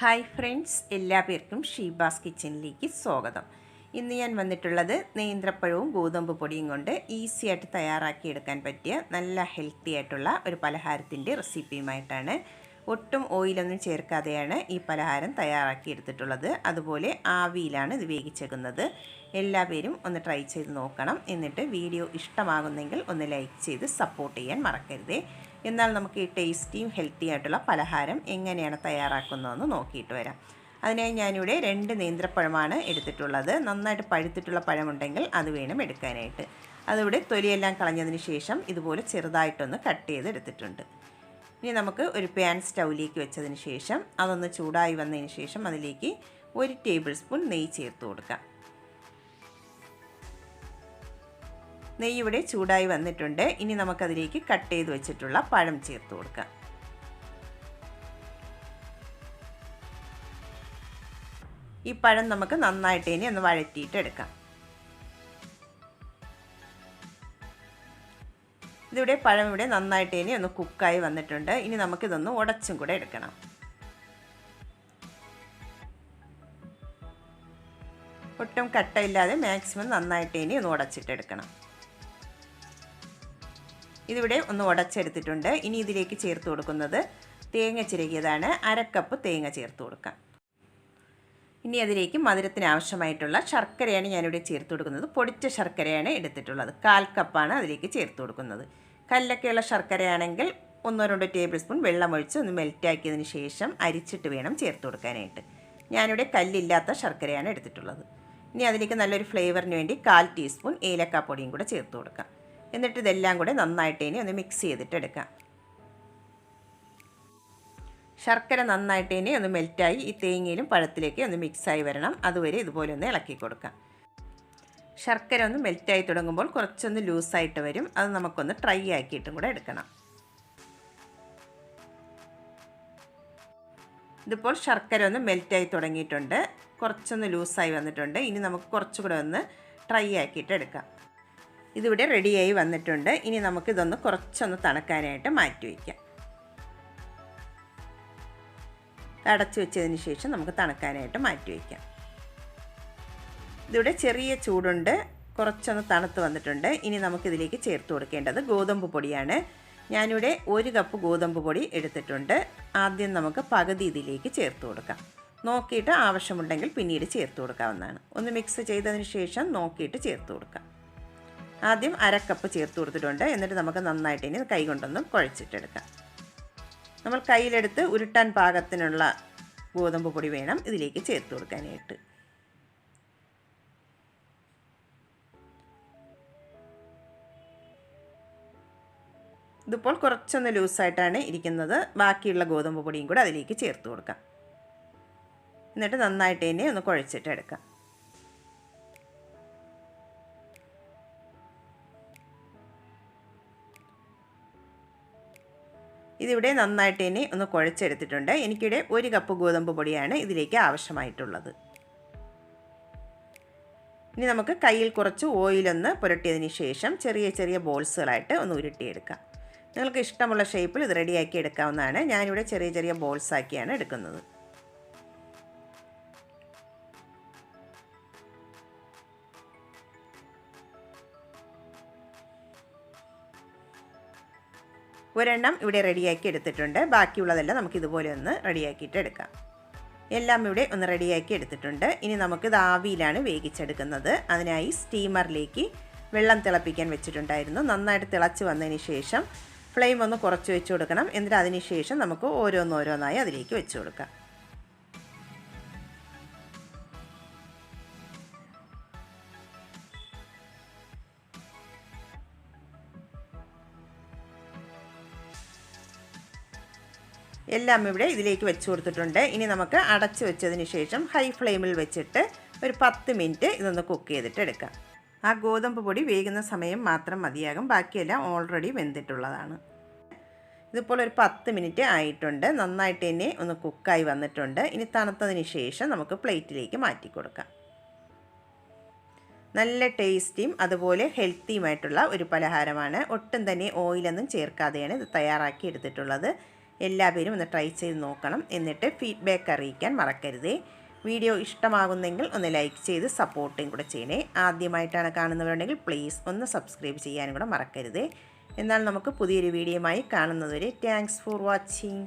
Hi friends എല്ലാ പേർക്കും ഷീബാസ് കിച്ചണിലേക്ക് സ്വാഗതം. ഇന്ന് ഞാൻ വന്നിട്ടുള്ളത് നേന്ത്രപ്പഴവും ഗോതമ്പ് പൊടിയും കൊണ്ട് ഈസി ആയിട്ട് തയ്യാറാക്കിയെടുക്കാൻ പറ്റിയ നല്ല ഹെൽത്തി ആയിട്ടുള്ള ഒരു പലഹാരത്തിന്റെ റെസിപ്പിയുമായിട്ടാണ്. ഒട്ടും ഓയിലൊന്നും ചേർക്കാതെയാണ് ഈ പലഹാരം തയ്യാറാക്കിയെടുത്തിട്ടുള്ളത്. അതുപോലെ ആവിയിലാണ് ഇത് വേവിച്ചേക്കുന്നത്. എല്ലാവരും ഒന്ന് ട്രൈ ചെയ്ത് നോക്കണം. എന്നിട്ട് വീഡിയോ ഇഷ്ടമാകുന്നെങ്കിൽ ഒന്ന് ലൈക്ക് ചെയ്ത് സപ്പോർട്ട് ചെയ്യാൻ മറക്കരുതേ. എന്നാൽ നമുക്ക് ഈ ടേസ്റ്റിയും ഹെൽത്തി ആയിട്ടുള്ള പലഹാരം എങ്ങനെയാണ് തയ്യാറാക്കുന്നതെന്ന് നോക്കിയിട്ട് വരാം. അതിനായി ഞാനിവിടെ രണ്ട് നേന്ത്രപ്പഴമാണ് എടുത്തിട്ടുള്ളത്. നന്നായിട്ട് പഴുത്തിട്ടുള്ള പഴമുണ്ടെങ്കിൽ അത് വേണം എടുക്കാനായിട്ട്. അതിവിടെ തൊലിയെല്ലാം കളഞ്ഞതിന് ശേഷം ഇതുപോലെ ചെറുതായിട്ടൊന്ന് കട്ട് ചെയ്ത് എടുത്തിട്ടുണ്ട് ഇനി നമുക്ക് ഒരു പാൻ സ്റ്റൗവിലേക്ക് വെച്ചതിന് ശേഷം അതൊന്ന് ചൂടായി വന്നതിന് ശേഷം അതിലേക്ക് ഒരു ടേബിൾ സ്പൂൺ നെയ്യ് ചേർത്ത് കൊടുക്കാം. നെയ്യ് ഇവിടെ ചൂടായി വന്നിട്ടുണ്ട്. ഇനി നമുക്കതിലേക്ക് കട്ട് ചെയ്ത് വെച്ചിട്ടുള്ള പഴം ചേർത്ത് കൊടുക്കാം. ഈ പഴം നമുക്ക് നന്നായിട്ട് ഇനി ഒന്ന് വഴറ്റിയിട്ട് എടുക്കാം. ഇതിവിടെ പഴം ഇവിടെ നന്നായിട്ട് ഇനി ഒന്ന് കുക്കായി വന്നിട്ടുണ്ട്. ഇനി നമുക്കിതൊന്ന് ഉടച്ചും കൂടെ എടുക്കണം. ഒട്ടും കട്ടയില്ലാതെ മാക്സിമം നന്നായിട്ട് ഇനി ഒന്ന് ഉടച്ചിട്ടെടുക്കണം ഇതിവിടെ ഒന്ന് ഉടച്ചെടുത്തിട്ടുണ്ട്. ഇനി ഇതിലേക്ക് ചേർത്ത് കൊടുക്കുന്നത് തേങ്ങ ചിരകിയതാണ്. അരക്കപ്പ് തേങ്ങ ചേർത്ത് കൊടുക്കാം. ഇനി അതിലേക്ക് മധുരത്തിന് ആവശ്യമായിട്ടുള്ള ശർക്കരയാണ് ഞാനിവിടെ ചേർത്ത് കൊടുക്കുന്നത്. പൊടിച്ച ശർക്കരയാണ് എടുത്തിട്ടുള്ളത്. കാൽ കപ്പാണ് അതിലേക്ക് ചേർത്ത് കൊടുക്കുന്നത്. കല്ലൊക്കെയുള്ള ശർക്കരയാണെങ്കിൽ ഒന്നോ രണ്ടോ ടേബിൾ സ്പൂൺ വെള്ളമൊഴിച്ച് ഒന്ന് മെൽറ്റാക്കിയതിന് ശേഷം അരിച്ചിട്ട് വേണം ചേർത്ത് കൊടുക്കാനായിട്ട്. ഞാനിവിടെ കല്ലില്ലാത്ത ശർക്കരയാണ് എടുത്തിട്ടുള്ളത്. ഇനി അതിലേക്ക് നല്ലൊരു ഫ്ലേവറിന് വേണ്ടി കാൽ ടീസ്പൂൺ ഏലക്കാപ്പൊടിയും കൂടെ ചേർത്ത് കൊടുക്കാം. എന്നിട്ട് ഇതെല്ലാം കൂടെ നന്നായിട്ട് ഇനി ഒന്ന് മിക്സ് ചെയ്തിട്ട് എടുക്കാം ശർക്കര നന്നായിട്ട് ഇനി ഒന്ന് മെൽറ്റായി ഈ തേങ്ങയിലും പഴത്തിലേക്ക് ഒന്ന് മിക്സായി വരണം. അതുവരെ ഇതുപോലെ ഒന്ന് ഇളക്കി കൊടുക്കാം ശർക്കര ഒന്ന് മെൽറ്റായി തുടങ്ങുമ്പോൾ കുറച്ചൊന്ന് ലൂസായിട്ട് വരും. അത് നമുക്കൊന്ന് ട്രൈ ആക്കിയിട്ടും കൂടെ എടുക്കണം. ഇതിപ്പോൾ ശർക്കര ഒന്ന് മെൽറ്റായി തുടങ്ങിയിട്ടുണ്ട്. കുറച്ചൊന്ന് ലൂസായി വന്നിട്ടുണ്ട്. ഇനി നമുക്ക് കുറച്ചുകൂടെ ഒന്ന് ട്രൈ ആക്കിയിട്ട് എടുക്കാം. ഇതിവിടെ റെഡിയായി വന്നിട്ടുണ്ട്. ഇനി നമുക്കിതൊന്ന് കുറച്ചൊന്ന് തണുക്കാനായിട്ട് മാറ്റി വയ്ക്കാം. അടച്ചു വെച്ചതിന് ശേഷം നമുക്ക് തണുക്കാനായിട്ട് മാറ്റി വയ്ക്കാം. ഇതിവിടെ ചെറിയ ചൂടുണ്ട്. കുറച്ചൊന്ന് തണുത്ത് വന്നിട്ടുണ്ട്. ഇനി നമുക്കിതിലേക്ക് ചേർത്ത് കൊടുക്കേണ്ടത് ഗോതമ്പ് പൊടിയാണ്. ഞാനിവിടെ ഒരു കപ്പ് ഗോതമ്പ് പൊടി എടുത്തിട്ടുണ്ട്. ആദ്യം നമുക്ക് പകുതി ഇതിലേക്ക് ചേർത്ത് കൊടുക്കാം. നോക്കിയിട്ട് ആവശ്യമുണ്ടെങ്കിൽ പിന്നീട് ചേർത്ത് കൊടുക്കാവുന്നതാണ്. ഒന്ന് മിക്സ് ചെയ്തതിന് ശേഷം നോക്കിയിട്ട് ചേർത്ത് കൊടുക്കാം. ആദ്യം അരക്കപ്പ് ചേർത്ത് കൊടുത്തിട്ടുണ്ട്. എന്നിട്ട് നമുക്ക് നന്നായിട്ട് ഇനി കൈ കൊണ്ടൊന്ന് കുഴച്ചിട്ടെടുക്കാം. നമ്മൾ കയ്യിലെടുത്ത് ഉരുട്ടാൻ പാകത്തിനുള്ള ഗോതമ്പ് പൊടി വേണം ഇതിലേക്ക് ചേർത്ത് കൊടുക്കാനായിട്ട്. ഇതിപ്പോൾ കുറച്ചൊന്ന് ലൂസായിട്ടാണ് ഇരിക്കുന്നത്. ബാക്കിയുള്ള ഗോതമ്പ് പൊടിയും കൂടെ അതിലേക്ക് ചേർത്ത് കൊടുക്കാം. എന്നിട്ട് നന്നായിട്ട് തന്നെ ഒന്ന് കുഴച്ചിട്ട് ഇതിവിടെ നന്നായിട്ട് ഇനി ഒന്ന് കുഴച്ചെടുത്തിട്ടുണ്ട്. എനിക്കിവിടെ ഒരു കപ്പ് ഗോതമ്പ് പൊടിയാണ് ഇതിലേക്ക് ആവശ്യമായിട്ടുള്ളത്. ഇനി നമുക്ക് കയ്യിൽ കുറച്ച് ഓയിലൊന്ന് പുരട്ടിയതിന് ശേഷം ചെറിയ ചെറിയ ബോൾസുകളായിട്ട് ഒന്ന് ഉരുട്ടിയെടുക്കാം. നിങ്ങൾക്ക് ഇഷ്ടമുള്ള ഷേപ്പിൽ ഇത് റെഡിയാക്കി എടുക്കാവുന്നതാണ്. ഞാനിവിടെ ചെറിയ ചെറിയ ബോൾസാക്കിയാണ് എടുക്കുന്നത്. ഒരെണ്ണം ഇവിടെ റെഡിയാക്കി എടുത്തിട്ടുണ്ട്. ബാക്കിയുള്ളതെല്ലാം നമുക്ക് ഇതുപോലെ ഒന്ന് റെഡിയാക്കിയിട്ട് എടുക്കാം. എല്ലാം ഇവിടെ ഒന്ന് റെഡിയാക്കി എടുത്തിട്ടുണ്ട്. ഇനി നമുക്കിത് ആവിയിലാണ് വേവിച്ചെടുക്കുന്നത്. അതിനായി സ്റ്റീമറിലേക്ക് വെള്ളം തിളപ്പിക്കാൻ വെച്ചിട്ടുണ്ടായിരുന്നു. നന്നായിട്ട് തിളച്ച് വന്നതിന് ശേഷം ഫ്ലെയിം ഒന്ന് കുറച്ച് വെച്ച് കൊടുക്കണം. എന്നിട്ട് അതിന് ശേഷം നമുക്ക് ഓരോന്നോരോന്നായി അതിലേക്ക് വെച്ച് കൊടുക്കാം. എല്ലാം ഇവിടെ ഇതിലേക്ക് വെച്ച് കൊടുത്തിട്ടുണ്ട്. ഇനി നമുക്ക് അടച്ച് വെച്ചതിന് ശേഷം ഹൈ ഫ്ലെയിമിൽ വെച്ചിട്ട് ഒരു പത്ത് മിനിറ്റ് ഇതൊന്ന് കുക്ക് ചെയ്തിട്ട് എടുക്കാം. ആ ഗോതമ്പ് പൊടി വേകുന്ന സമയം മാത്രം മതിയാകും. ബാക്കിയെല്ലാം ഓൾറെഡി വെന്തിട്ടുള്ളതാണ്. ഇതിപ്പോൾ ഒരു പത്ത് മിനിറ്റ് ആയിട്ടുണ്ട്. നന്നായിട്ട് തന്നെ ഒന്ന് കുക്കായി വന്നിട്ടുണ്ട്. ഇനി തണുത്തതിന് ശേഷം നമുക്ക് പ്ലേറ്റിലേക്ക് മാറ്റി കൊടുക്കാം. നല്ല ടേസ്റ്റിയും അതുപോലെ ഹെൽത്തിയുമായിട്ടുള്ള ഒരു പലഹാരമാണ്. ഒട്ടും തന്നെ ഓയിലൊന്നും ചേർക്കാതെയാണ് ഇത് തയ്യാറാക്കി എടുത്തിട്ടുള്ളത്. എല്ലാവരും ഒന്ന് ട്രൈ ചെയ്ത് നോക്കണം. എന്നിട്ട് ഫീഡ്ബാക്ക് അറിയിക്കാൻ മറക്കരുതേ. വീഡിയോ ഇഷ്ടമാകുന്നെങ്കിൽ ഒന്ന് ലൈക്ക് ചെയ്ത് സപ്പോർട്ടും കൂടെ ചെയ്യണേ. ആദ്യമായിട്ടാണ് കാണുന്നവരുണ്ടെങ്കിൽ പ്ലീസ് ഒന്ന് സബ്സ്ക്രൈബ് ചെയ്യാനും കൂടെ മറക്കരുതേ. എന്നാൽ നമുക്ക് പുതിയൊരു വീഡിയോയുമായി കാണുന്നതുവരെ താങ്ക്സ് ഫോർ വാച്ചിങ്